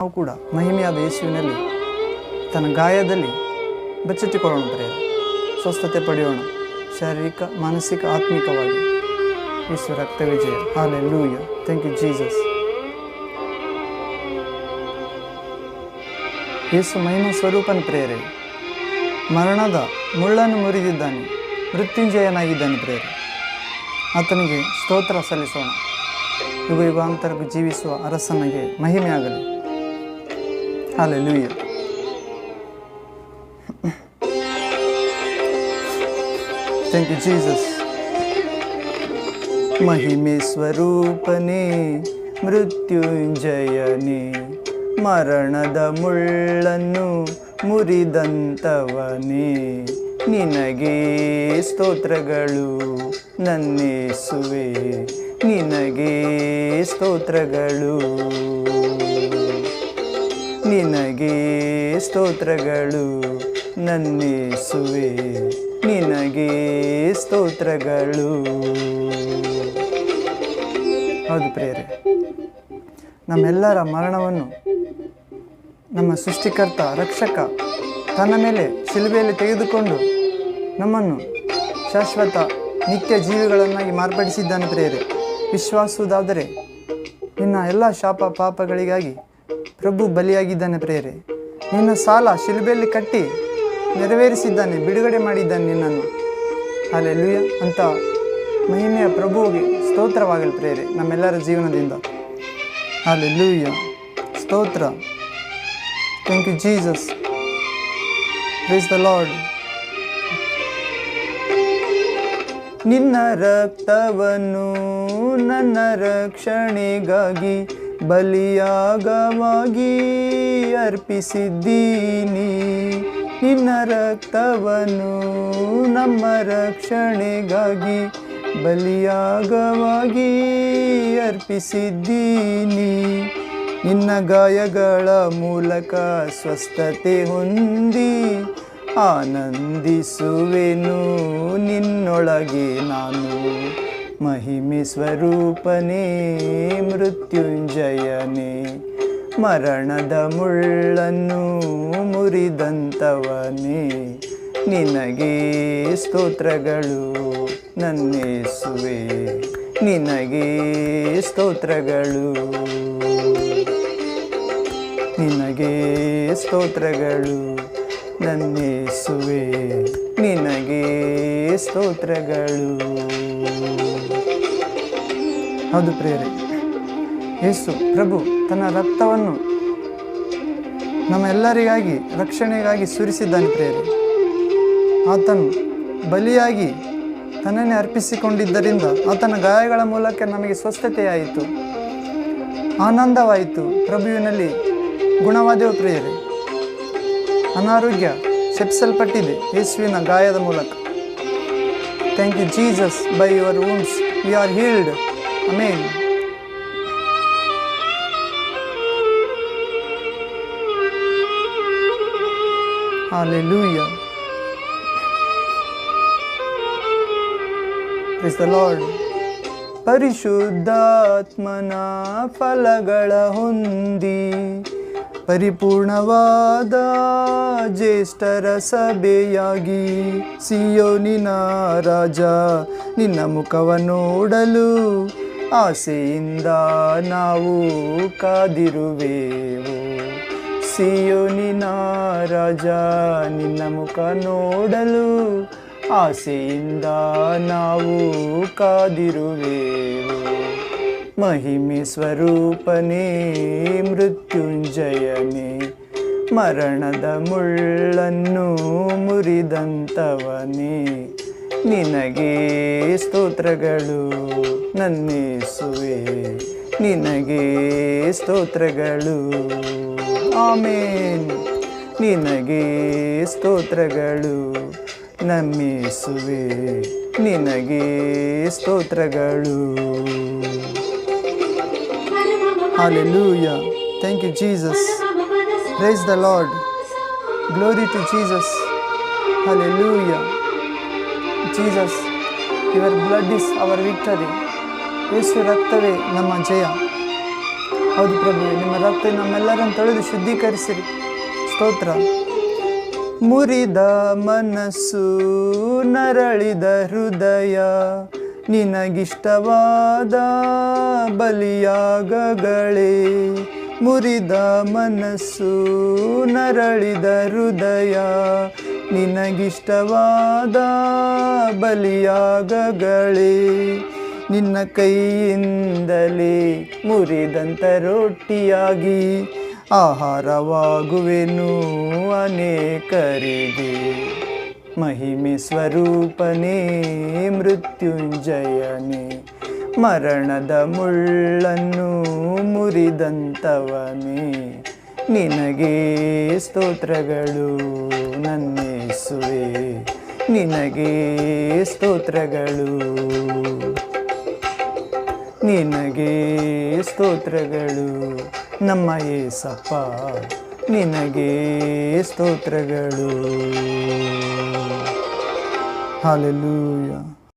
ನಾವು ಕೂಡ ಮಹಿಮೆಯಾದ ಯೇಸುವಿನಲ್ಲಿ ತನ್ನ ಗಾಯದಲ್ಲಿ ಬಚ್ಚಿಟ್ಟುಕೊಳ್ಳೋಣ ಪ್ರೇರ ಸ್ವಸ್ಥತೆ ಪಡೆಯೋಣ. ಶಾರೀರಿಕ, ಮಾನಸಿಕ, ಆತ್ಮಿಕವಾಗಿ ಯೇಸು ರಕ್ತ ವಿಜಯ. Hallelujah thank you Jesus Yesu ಮಹಿಮ ಸ್ವರೂಪನ ಪ್ರೇರೆ, ಮರಣದ ಮುಳ್ಳನ್ನು ಮುರಿದಿದ್ದಾನೆ, ಮೃತ್ಯುಂಜಯನಾಗಿದ್ದಾನೆ ಪ್ರೇರೆ. ಆತನಿಗೆ ಸ್ತೋತ್ರ ಸಲ್ಲಿಸೋಣ. ಯುಗ ಯುಗಾಂತರಕ್ಕೂ ಜೀವಿಸುವ ಅರಸನಿಗೆ ಮಹಿಮೆ ಆಗಲಿ Thank you, ಜೀಸಸ್ ಮಹಿಮೆ ಸ್ವರೂಪನೇ ಮೃತ್ಯುಂಜಯನೇ ಮರಣದ ಮುಳ್ಳನ್ನು ಮುರಿದಂತವನೇ ನಿನಗೆ ಸ್ತೋತ್ರಗಳು ನನ್ನೇಸುವೆ ನಿನಗೆ ಸ್ತೋತ್ರಗಳು ನಿನಗೆ ಸ್ತೋತ್ರಗಳು ನನ್ನಿಸುವೆ. ನಿನಗೆ ಸ್ತೋತ್ರಗಳು. ಹೌದು ಪ್ರೇರೆ ನಮ್ಮೆಲ್ಲರ ಮರಣವನ್ನು ನಮ್ಮ ಸೃಷ್ಟಿಕರ್ತ, ರಕ್ಷಕ ತನ್ನ ಮೇಲೆ ಶಿಲುಬೆಯಲ್ಲಿ ತೆಗೆದುಕೊಂಡು ನಮ್ಮನ್ನು ಶಾಶ್ವತ ನಿತ್ಯ ಜೀವಿಗಳನ್ನಾಗಿ ಮಾರ್ಪಡಿಸಿದ್ದಾನೆ ಪ್ರೇರೆ ವಿಶ್ವಾಸುವುದಾದರೆ ನಿನ್ನ ಎಲ್ಲ ಶಾಪ ಪಾಪಗಳಿಗಾಗಿ ಪ್ರಭು ಬಲಿಯಾಗಿದ್ದಾನೆ ಪ್ರೇರೆ ನಿನ್ನ ಸಾಲ ಶಿಲುಬೆಯಲ್ಲಿ ಕಟ್ಟಿ ನೆರವೇರಿಸಿದ್ದಾನೆ, ಬಿಡುಗಡೆ ಮಾಡಿದ್ದಾನೆ ನಿನ್ನನ್ನು. ಅಲ್ಲೆಲ್ಲುಯ್ಯ ಅಂತ ಮಹಿಮೆಯ ಪ್ರಭುವಿಗೆ ಸ್ತೋತ್ರವಾಗಲಿ ಪ್ರೇರೆ ನಮ್ಮೆಲ್ಲರ ಜೀವನದಿಂದ. ಅಲ್ಲೆಲ್ಲುಯ್ಯ ಸ್ತೋತ್ರ. Thank you Jesus please the lord ನಿನ್ನ ರಕ್ತವನ್ನು ನನ್ನ ರಕ್ಷಣೆಗಾಗಿ ಬಲಿಯಾಗವಾಗಿ ಅರ್ಪಿಸಿದ್ದೀನಿ. ನಿನ್ನ ರಕ್ತವನ್ನು ನಮ್ಮ ರಕ್ಷಣೆಗಾಗಿ ಬಲಿಯಾಗವಾಗಿ ಅರ್ಪಿಸಿದ್ದೀನಿ. ನಿನ್ನ ಗಾಯಗಳ ಮೂಲಕ ಸ್ವಸ್ಥತೆ ಹೊಂದಿ ಆನಂದಿಸುವೆನು. ನಿನ್ನೊಳಗೆ ನಾನು ಮಹಿಮೆ ಸ್ವರೂಪನೇ, ಮೃತ್ಯುಂಜಯನೇ. ಮರಣದ ಮುಳ್ಳನ್ನು ಮುರಿದಂತವನೇ. ನಿನಗೆ ಸ್ತೋತ್ರಗಳು ನನ್ನೇಸುವೆ. ನಿನಗೆ ಸ್ತೋತ್ರಗಳು. ನಿನಗೆ ಸ್ತೋತ್ರಗಳು ನನ್ನೇಸುವೆ. ನಿನಗೆ ಸ್ತೋತ್ರಗಳು. ಹೌದು ಪ್ರೇರೆ ಯೇಸು ಪ್ರಭು ತನ್ನ ರಕ್ತವನ್ನು ನಮ್ಮೆಲ್ಲರಿಗಾಗಿ, ರಕ್ಷಣೆಗಾಗಿ ಸುರಿಸಿದ್ದಾನೆ ಪ್ರೇರೆ ಆತನು ಬಲಿಯಾಗಿ ತನ್ನನ್ನೇ ಅರ್ಪಿಸಿಕೊಂಡಿದ್ದರಿಂದ ಆತನ ಗಾಯಗಳ ಮೂಲಕ ನಮಗೆ ಸ್ವಸ್ಥತೆಯಾಯಿತು. ಆನಂದವಾಯಿತು. ಪ್ರಭುವಿನಲ್ಲಿ ಗುಣವಾದೆವು ಪ್ರಿಯರೇ. ಅನಾರೋಗ್ಯ ಶಪಿಸಲ್ಪಟ್ಟಿದೆ. ಯೇಸುವಿನ ಗಾಯದ ಮೂಲಕ. Thank you Jesus by your wounds we are healed amen Hallelujah. Praise the Lord. ಪರಿಶುದ್ಧಾತ್ಮನ ಫಲಗಳ ಹೊಂದಿ ಪರಿಪೂರ್ಣವಾದ ಜ್ಯೇಷ್ಠರ ಸಭೆಯಾಗಿ ಸಿಯೋನಿನ ರಾಜ ನಿನ್ನ ಮುಖವ ನೋಡಲು ಆಸೆಯಿಂದ ನಾವು ಕಾದಿರುವೆವು. ಸಿಯೋನಿನ ರಾಜ ನಿನ್ನ ಮುಖ ನೋಡಲು ಆಸೆಯಿಂದ ನಾವು ಕಾದಿರುವೆವು. ಮಹಿಮೆ ಸ್ವರೂಪನೇ, ಮೃತ್ಯುಂಜಯನೇ. ಮರಣದ ಮುಳ್ಳನ್ನು ಮುರಿದಂತವನೇ. ನಿನಗೆ ಸ್ತೋತ್ರಗಳು ನನ್ನೇಸುವೆ ನಿನಗೆ ಸ್ತೋತ್ರಗಳು. ಆಮೇನ್. ನಿನಗೆ ಸ್ತೋತ್ರಗಳು ನಮ್ಮಿಸುವೆ ನಿನಗೆ ಸ್ತೋತ್ರಗಳು. Hallelujah. Thank you, Jesus. Praise the Lord. Glory to Jesus. Hallelujah. Jesus, your blood is our victory. ಯೇಸು ರಕ್ತವೇ ನಮ್ಮ ಜಯ ಹೌದು ಪ್ರಭು ನಿಮ್ಮ ರಕ್ತ ನಮ್ಮೆಲ್ಲರನ್ನು ತೊಳೆದು ಶುದ್ಧೀಕರಿಸಿರಿ ಸ್ತೋತ್ರ ಮುರಿದ ಮನಸ್ಸು ನರಳಿದ ಹೃದಯ ನಿನಗಿಷ್ಟವಾದ ಬಲಿಯಾಗಗಳೇ ಮುರಿದ ಮನಸ್ಸು ನರಳಿದ ಹೃದಯ ನಿನಗಿಷ್ಟವಾದ ಬಲಿಯಾಗಗಳೇ ನಿನ್ನ ಕೈಯಿಂದಲೇ ಮುರಿದಂಥ ರೊಟ್ಟಿಯಾಗಿ ಆಹಾರವಾಗುವೆನು ಅನೇಕರಿಗೆ. ಮಹಿಮೆ ಸ್ವರೂಪನೇ, ಮೃತ್ಯುಂಜಯನೇ. ಮರಣದ ಮುಳ್ಳನ್ನು ಮುರಿದಂತವನೇ. ನಿನಗೆ ಸ್ತೋತ್ರಗಳು ನನ್ನೇಸುವೆ. ನಿನಗೆ ಸ್ತೋತ್ರಗಳು ನಿನಗೆ ಸ್ತೋತ್ರಗಳು ನಮ್ಮ ಏಸಪ್ಪ. ನಿನಗೆ ಸ್ತೋತ್ರಗಳು. ಹಾಲೆಲೂಯ